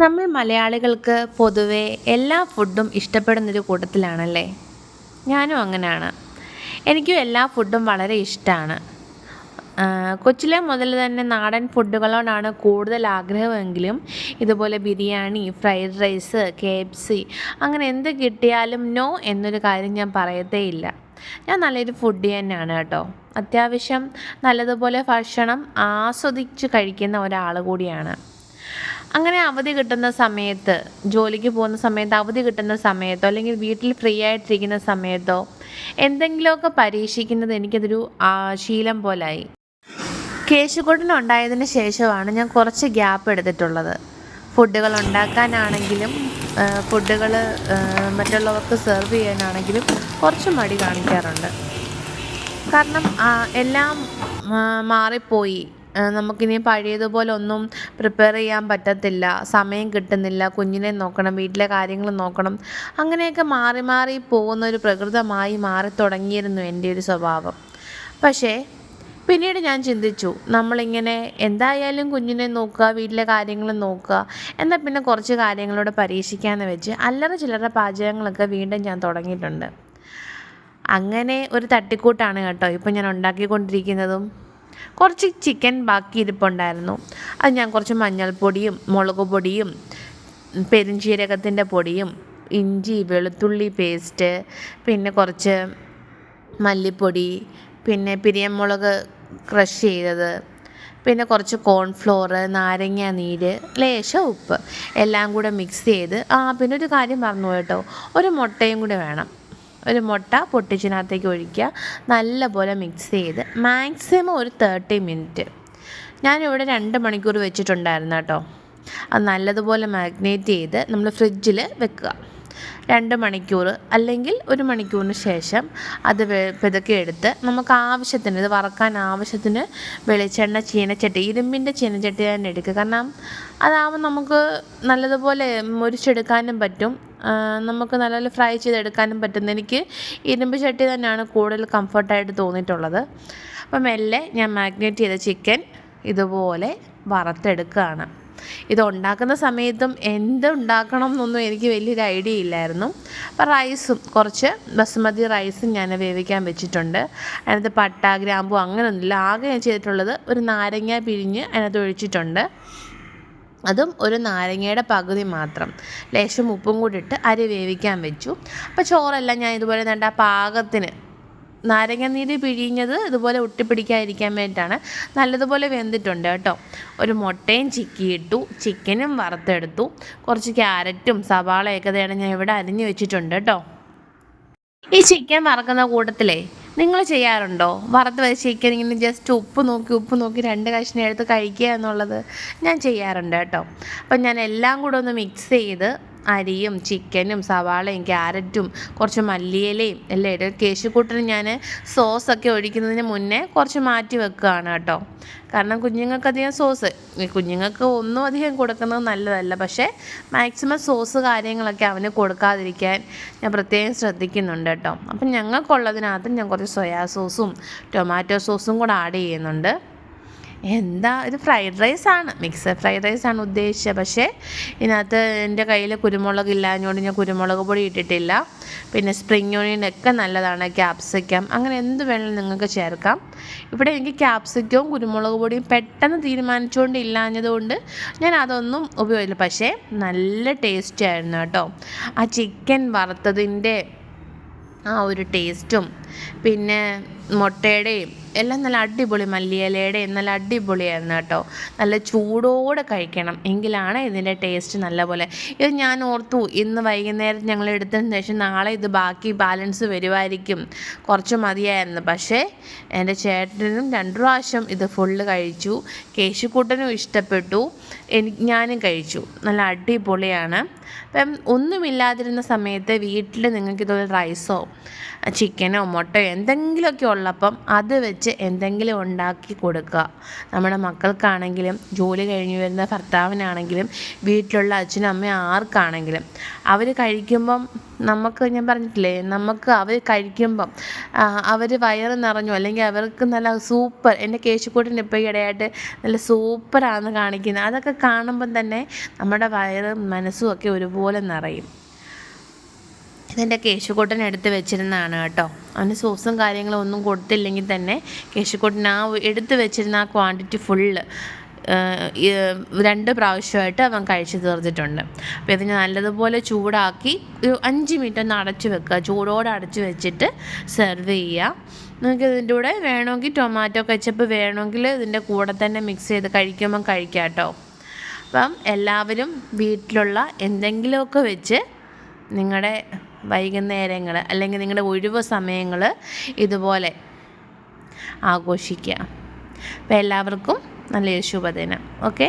നമ്മൾ മലയാളികൾക്ക് പൊതുവെ എല്ലാ ഫുഡും ഇഷ്ടപ്പെടുന്നൊരു കൂട്ടത്തിലാണല്ലേ? ഞാനും അങ്ങനെയാണ്. എനിക്കും എല്ലാ ഫുഡും വളരെ ഇഷ്ടമാണ് കൊച്ചിലെ മുതൽ തന്നെ നാടൻ ഫുഡുകളോടാണ് കൂടുതൽ ആഗ്രഹമെങ്കിലും ഇതുപോലെ biryani fried rice K F C അങ്ങനെ എന്ത് കിട്ടിയാലും നോ എന്നൊരു കാര്യം ഞാൻ പറയത്തേയില്ല ഞാൻ നല്ലൊരു ഫുഡി തന്നെയാണ് കേട്ടോ. അത്യാവശ്യം നല്ലതുപോലെ ഭക്ഷണം ആസ്വദിച്ച് കഴിക്കുന്ന ഒരാൾ കൂടിയാണ്. അങ്ങനെ അവധി കിട്ടുന്ന സമയത്ത് ജോലിക്ക് പോകുന്ന സമയത്ത് അവധി കിട്ടുന്ന സമയത്തോ അല്ലെങ്കിൽ വീട്ടിൽ ഫ്രീ ആയിട്ടിരിക്കുന്ന സമയത്തോ എന്തെങ്കിലുമൊക്കെ പരീക്ഷിക്കുന്നത് എനിക്കതൊരു ശീലം പോലായി. കേശുകൂട്ടൻ ഉണ്ടായതിന് ശേഷമാണ് ഞാൻ കുറച്ച് ഗ്യാപ്പ് എടുത്തിട്ടുള്ളത്. ഫുഡുകൾ ഉണ്ടാക്കാനാണെങ്കിലും ഫുഡുകൾ മറ്റുള്ളവർക്ക് സെർവ് ചെയ്യാനാണെങ്കിലും കുറച്ച് മടി കാണിക്കാറുണ്ട്. കാരണം എല്ലാം മാറിപ്പോയി. നമുക്കിനി പഴയതുപോലെ ഒന്നും പ്രിപ്പയർ ചെയ്യാൻ പറ്റത്തില്ല. സമയം കിട്ടുന്നില്ല. കുഞ്ഞിനെ നോക്കണം വീട്ടിലെ കാര്യങ്ങൾ നോക്കണം. അങ്ങനെയൊക്കെ മാറി മാറി പോകുന്ന ഒരു പ്രകൃതമായി മാറി തുടങ്ങിയിരുന്നു എന്റെ ഒരു സ്വഭാവം. പക്ഷേ പിന്നീട് ഞാൻ ചിന്തിച്ചു നമ്മളിങ്ങനെ എന്തായാലും കുഞ്ഞിനെ നോക്കുക വീട്ടിലെ കാര്യങ്ങൾ നോക്കുക എന്നാൽ പിന്നെ കുറച്ച് കാര്യങ്ങളോട് പരീക്ഷിക്കാമെന്ന് വെച്ച് അല്ലറ ചില്ലറ പാചകങ്ങളൊക്കെ വീണ്ടും ഞാൻ തുടങ്ങിയിട്ടുണ്ട്. അങ്ങനെ ഒരു തട്ടിക്കൂട്ടാണ് കേട്ടോ ഇപ്പം ഞാൻ ഉണ്ടാക്കിക്കൊണ്ടിരിക്കുന്നതും. കുറച്ച് ചിക്കൻ ബാക്കി ഇരിപ്പുണ്ടായിരുന്നു. അത് ഞാൻ കുറച്ച് മഞ്ഞൾപ്പൊടിയും മുളക് പൊടിയും പെരുംജീരകത്തിന്റെ പൊടിയും ഇഞ്ചി വെളുത്തുള്ളി പേസ്റ്റ് പിന്നെ കുറച്ച് മല്ലിപ്പൊടി പിന്നെ പിരിയമുളക് ക്രഷ് ചെയ്തത് പിന്നെ കുറച്ച് കോൺഫ്ലോർ നാരങ്ങ നീര് ലേശം ഉപ്പ് എല്ലാം കൂടെ മിക്സ് ചെയ്ത്. ആ പിന്നെ ഒരു കാര്യം പറഞ്ഞു കേട്ടോ. ഒരു മുട്ടയും കൂടെ വേണം. ഒരു മുട്ട പൊട്ടിച്ചിനകത്തേക്ക് ഒഴിക്കുക. നല്ലപോലെ മിക്സ് ചെയ്ത് മാക്സിമം ഒരു തേർട്ടി മിനിറ്റ് ഞാനിവിടെ രണ്ട് മണിക്കൂർ വെച്ചിട്ടുണ്ടായിരുന്നു കേട്ടോ. അത് നല്ലതുപോലെ മാഗ്നേറ്റ് ചെയ്ത് നമ്മൾ ഫ്രിഡ്ജിൽ വെക്കുക. രണ്ട് മണിക്കൂർ അല്ലെങ്കിൽ ഒരു മണിക്കൂറിന് ശേഷം അത് വെ- പിതുക്കി എടുത്ത് നമുക്ക് ആവശ്യത്തിന് ഇത് വറക്കാൻ ആവശ്യത്തിന് വെളിച്ചെണ്ണ ചീനച്ചട്ടി ഇരുമ്പിന്റെ ചീനച്ചട്ടി തന്നെ എടുക്കുക. കാരണം അതാവുമ്പോൾ നമുക്ക് നല്ലതുപോലെ മുരിച്ചെടുക്കാനും പറ്റും. നമുക്ക് നല്ലപോലെ ഫ്രൈ ചെയ്തെടുക്കാനും പറ്റുന്ന എനിക്ക് ഇരുമ്പ് ചട്ടി തന്നെയാണ് കൂടുതൽ കംഫർട്ടായിട്ട് തോന്നിയിട്ടുള്ളത്. അപ്പം മെല്ലെ ഞാൻ മാഗ്നേറ്റ് ചെയ്ത ചിക്കൻ ഇതുപോലെ വറുത്തെടുക്കുകയാണ്. ഇത് ഉണ്ടാക്കുന്ന സമയത്തും എന്തുണ്ടാക്കണം എന്നൊന്നും എനിക്ക് വലിയൊരു ഐഡിയ ഇല്ലായിരുന്നു. അപ്പം റൈസും കുറച്ച് ബസുമതി റൈസും ഞാൻ വേവിക്കാൻ വെച്ചിട്ടുണ്ട്. അതിനകത്ത് പട്ട ഗ്രാമ്പു അങ്ങനെയൊന്നുമില്ല. ആകെ ഞാൻ ചെയ്തിട്ടുള്ളത് ഒരു നാരങ്ങ പിഴിഞ്ഞ് അതിനകത്ത് ഒഴിച്ചിട്ടുണ്ട്. അതും ഒരു നാരങ്ങയുടെ പകുതി മാത്രം. ലേശം ഉപ്പും കൂടി ഇട്ട് അരി വേവിക്കാൻ വെച്ചു. അപ്പോൾ ചോറെല്ലാം ഞാൻ ഇതുപോലെ വേണ്ട പാകത്തിന് നാരങ്ങ നീര് പിഴിഞ്ഞത് ഇതുപോലെ ഒട്ടിപ്പിടിക്കാതിരിക്കാൻ വേണ്ടിയിട്ടാണ്. നല്ലതുപോലെ വെന്തിട്ടുണ്ട് കേട്ടോ. ഒരു മുട്ടയും ചിക്കിയിട്ടു ചിക്കനും വറുത്തെടുത്തു. കുറച്ച് ക്യാരറ്റും സവാളയൊക്കെ തേടെ ഞാൻ ഇവിടെ അരിഞ്ഞു വെച്ചിട്ടുണ്ട് കേട്ടോ. ഈ ചിക്കൻ വറക്കുന്ന കൂട്ടത്തിലേ നിങ്ങൾ ചെയ്യാറുണ്ടോ? വറുത്ത് വെച്ച ചിക്കൻ ഇങ്ങനെ ജസ്റ്റ് ഉപ്പ് നോക്കി ഉപ്പ് നോക്കി രണ്ട് കഷ്ണം എടുത്ത് കഴിക്കുക എന്നുള്ളത് ഞാൻ ചെയ്യാറുണ്ട് കേട്ടോ. അപ്പം ഞാൻ എല്ലാം കൂടെ ഒന്ന് മിക്സ് ചെയ്ത് അരിയും ചിക്കനും സവാളയും ക്യാരറ്റും കുറച്ച് മല്ലിയിലയും എല്ലാം ഇട്ട് കേശുക്കൂട്ടിന് ഞാൻ സോസൊക്കെ ഒഴിക്കുന്നതിന് മുന്നേ കുറച്ച് മാറ്റി വെക്കുകയാണ് കേട്ടോ. കാരണം കുഞ്ഞുങ്ങൾക്ക് സോസ് ഈ കുഞ്ഞുങ്ങൾക്ക് ഒന്നും അധികം കൊടുക്കുന്നത് നല്ലതല്ല. പക്ഷേ മാക്സിമം സോസ് കാര്യങ്ങളൊക്കെ അവന് കൊടുക്കാതിരിക്കാൻ ഞാൻ പ്രത്യേകം ശ്രദ്ധിക്കുന്നുണ്ട് കേട്ടോ. അപ്പം ഞങ്ങൾക്കുള്ളതിനകത്ത് ഞാൻ കുറച്ച് സോയാ സോസും ടൊമാറ്റോ സോസും കൂടെ ആഡ് ചെയ്യുന്നുണ്ട്. എന്താ ഇത് ഫ്രൈഡ് റൈസ് ആണ്. മിക്സഡ് ഫ്രൈഡ് റൈസ് ആണ് ഉദ്ദേശിച്ചത്. പക്ഷേ ഇതിനകത്ത് എന്റെ കയ്യിൽ കുരുമുളക് ഇല്ലാഞ്ഞുകൊണ്ട് ഞാൻ കുരുമുളക് പൊടി ഇട്ടിട്ടില്ല. പിന്നെ സ്പ്രിങ് ഓണിയൻ ഒക്കെ നല്ലതാണ് ക്യാപ്സിക്കം അങ്ങനെ എന്ത് വേണമെങ്കിലും നിങ്ങൾക്ക് ചേർക്കാം. ഇവിടെ എനിക്ക് ക്യാപ്സിക്കവും കുരുമുളക് പൊടിയും പെട്ടെന്ന് തീരുമാനിച്ചുകൊണ്ട് ഇല്ലാഞ്ഞതുകൊണ്ട് ഞാൻ അതൊന്നും ഉപയോഗിച്ചില്ല. പക്ഷേ നല്ല ടേസ്റ്റ് ആയിരുന്നു കേട്ടോ. ആ ചിക്കൻ വറുത്തതിന്റെ ആ ഒരു ടേസ്റ്റും പിന്നെ മുട്ടയുടെയും എല്ലാം നല്ല അടിപൊളി മല്ലിയിലയുടെയും നല്ല അടിപൊളിയായിരുന്നു കേട്ടോ. നല്ല ചൂടോടെ കഴിക്കണം. എങ്കിലാണ് ഇതിന്റെ ടേസ്റ്റ് നല്ലപോലെ. ഇത് ഞാൻ ഓർത്തു ഇന്ന് വൈകുന്നേരം ഞങ്ങൾ എടുത്തതിന് ശേഷം നാളെ ഇത് ബാക്കി ബാലൻസ് വരുമായിരിക്കും കുറച്ച് മതിയായിരുന്നു. പക്ഷേ എന്റെ ചേട്ടനും രണ്ട് പ്രാവശ്യം ഇത് ഫുള്ള് കഴിച്ചു. കേശുക്കൂട്ടനും ഇഷ്ടപ്പെട്ടു. എനിക്ക് ഞാനും കഴിച്ചു. നല്ല അടിപൊളിയാണ്. അപ്പം ഒന്നുമില്ലാതിരുന്ന സമയത്ത് വീട്ടിൽ നിങ്ങൾക്ക് റൈസോ ചിക്കനോ മുട്ടയോ എന്തെങ്കിലുമൊക്കെ ഉള്ളപ്പം അത് വെച്ച് എന്തെങ്കിലും ഉണ്ടാക്കി കൊടുക്കുക. നമ്മുടെ മക്കൾക്കാണെങ്കിലും ജോലി കഴിഞ്ഞ് വരുന്ന ഭർത്താവിനാണെങ്കിലും വീട്ടിലുള്ള അച്ഛനും അമ്മയും ആർക്കാണെങ്കിലും അവർ കഴിക്കുമ്പം നമുക്ക് ഞാൻ പറഞ്ഞിട്ടില്ലേ നമുക്ക് അവർ കഴിക്കുമ്പം അവർ വയറ് നിറഞ്ഞു അല്ലെങ്കിൽ അവർക്ക് നല്ല സൂപ്പർ എന്റെ കേശുക്കൂട്ടിന് ഇപ്പോൾ ഈയിടെയായിട്ട് നല്ല സൂപ്പറാണെന്ന് കാണിക്കുന്നത്. അതൊക്കെ കാണുമ്പം തന്നെ നമ്മുടെ വയറും മനസ്സും ഒക്കെ ഒരുപോലെ നിറയും. ഇതെന്റെ കേശുക്കൂട്ടൻ എടുത്ത് വെച്ചിരുന്നതാണ് കേട്ടോ. അവന് സോസും കാര്യങ്ങളും ഒന്നും കൊടുത്തില്ലെങ്കിൽ തന്നെ കേശുക്കൂട്ടൻ ആ എടുത്ത് വെച്ചിരുന്ന ആ ക്വാണ്ടിറ്റി ഫുള്ള് രണ്ട് പ്രാവശ്യമായിട്ട് അവൻ കഴിച്ചു തീർത്തിട്ടുണ്ട്. അപ്പോൾ ഇതിന് നല്ലതുപോലെ ചൂടാക്കി ഒരു അഞ്ച് മിനിറ്റ് ഒന്ന് അടച്ചു വെക്കുക. ചൂടോടെ അടച്ചു വെച്ചിട്ട് സെർവ് ചെയ്യുക. നിങ്ങൾക്ക് ഇതിന്റെ കൂടെ വേണമെങ്കിൽ ടൊമാറ്റോ കച്ചപ്പ് വേണമെങ്കിൽ ഇതിന്റെ കൂടെ തന്നെ മിക്സ് ചെയ്ത് കഴിക്കുമ്പം കഴിക്കാം കേട്ടോ. അപ്പം എല്ലാവരും വീട്ടിലുള്ള എന്തെങ്കിലുമൊക്കെ വെച്ച് നിങ്ങളുടെ വൈകുന്നേരങ്ങൾ അല്ലെങ്കിൽ നിങ്ങളുടെ ഒഴിവ് സമയങ്ങൾ ഇതുപോലെ ആഘോഷിക്കുക. അപ്പോൾ എല്ലാവർക്കും നല്ലൊരു ശുഭദിനം. ഓക്കെ?